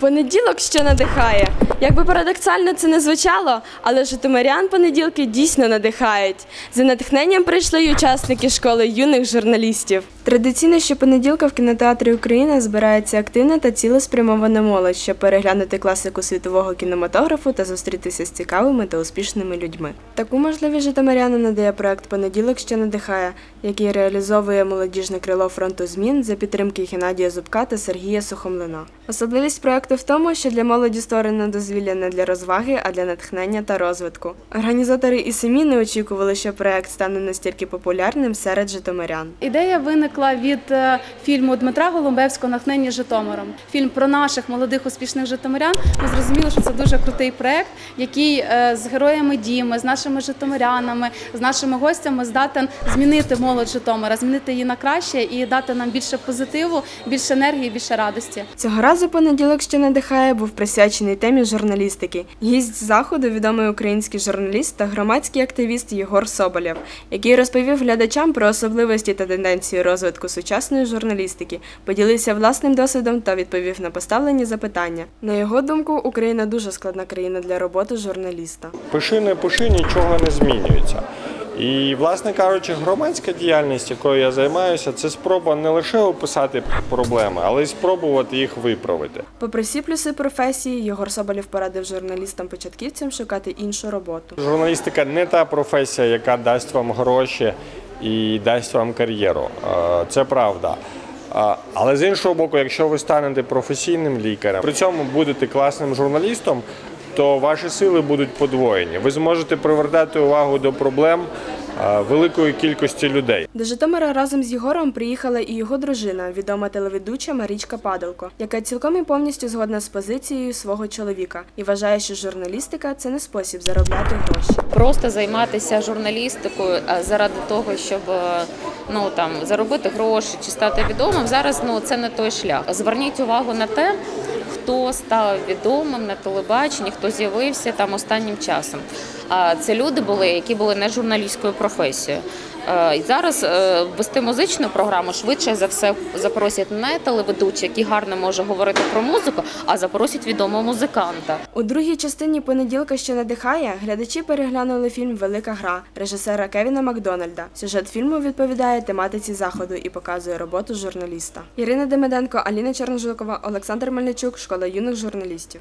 Понеділок, що надихає. Якби парадоксально це не звучало, але житомирян понеділки дійсно надихають. За натхненням прийшли й учасники школи юних журналістів. Традиційно щопонеділка в кінотеатрі Україна збирається активна та цілеспрямована молодь, щоб переглянути класику світового кінематографу та зустрітися з цікавими та успішними людьми. Таку можливість житомирянам надає проект Понеділок, що надихає, який реалізовує молодіжне крило фронту змін за підтримки Геннадія Зубка та Сергія Сухомлина. Особливість проекту в тому, що для молоді створено дозвілля не для розваги, а для натхнення та розвитку. Організатори і самі не очікували, що проект стане настільки популярним серед житомирян. Ідея виникла від е, фільму Дмитра Голумбевського Нахнення Житомиром. Фільм про наших молодих успішних житомирян. Ми зрозуміли, що це дуже крутий проект, який е, з героями Діми, з нашими житомирянами, з нашими гостями здатен змінити молодь Житомира, змінити її на краще і дати нам більше позитиву, більше енергії, більше радості. Цього разу понеділок, що надихає, був присвячений темі журналістики. Гість заходу відомий український журналіст та громадський активіст Єгор Соболєв, який розповів глядачам про особливості та тенденції розвитку сучасної журналістики, поділився власним досвідом та відповів на поставлені запитання. На його думку, Україна дуже складна країна для роботи журналіста. Пиши не пиши, нічого не змінюється. І, власне кажучи, громадська діяльність, якою я займаюся, це спроба не лише описати проблеми, але й спробувати їх виправити. Попри всі плюси професії, Єгор Соболєв порадив журналістам-початківцям шукати іншу роботу. Журналістика не та професія, яка дасть вам гроші і дасть вам кар'єру. Е, Це правда. Е, Але з іншого боку, якщо ви станете професійним лікарем, при цьому будете класним журналістом, то ваші сили будуть подвоєні. Ви зможете привертати увагу до проблем великої кількості людей. До Житомира разом з Єгором приїхала і його дружина, відома телеведуча Марічка Падалко, яка цілком і повністю згодна з позицією свого чоловіка і вважає, що журналістика це не спосіб заробляти гроші. просто займатися журналістикою заради того, щоб е, ну там заробити гроші чи стати відомим. Зараз ну це не той шлях. Зверніть увагу на те, хто став відомим на телебаченні, хто з'явився там останнім часом. Це люди були, які були не журналістською професією. Е, І зараз е, вести музичну програму швидше за все запросять не телеведучий, який гарно може говорити про музику, а запросять відомого музиканта. У другій частині понеділка, що надихає, глядачі переглянули фільм Велика гра режисера Кевіна Макдональда. Сюжет фільму відповідає тематиці заходу і показує роботу журналіста. Ірина Демиденко, Аліна Черножукова, Олександр Мельничук, школа юних журналістів.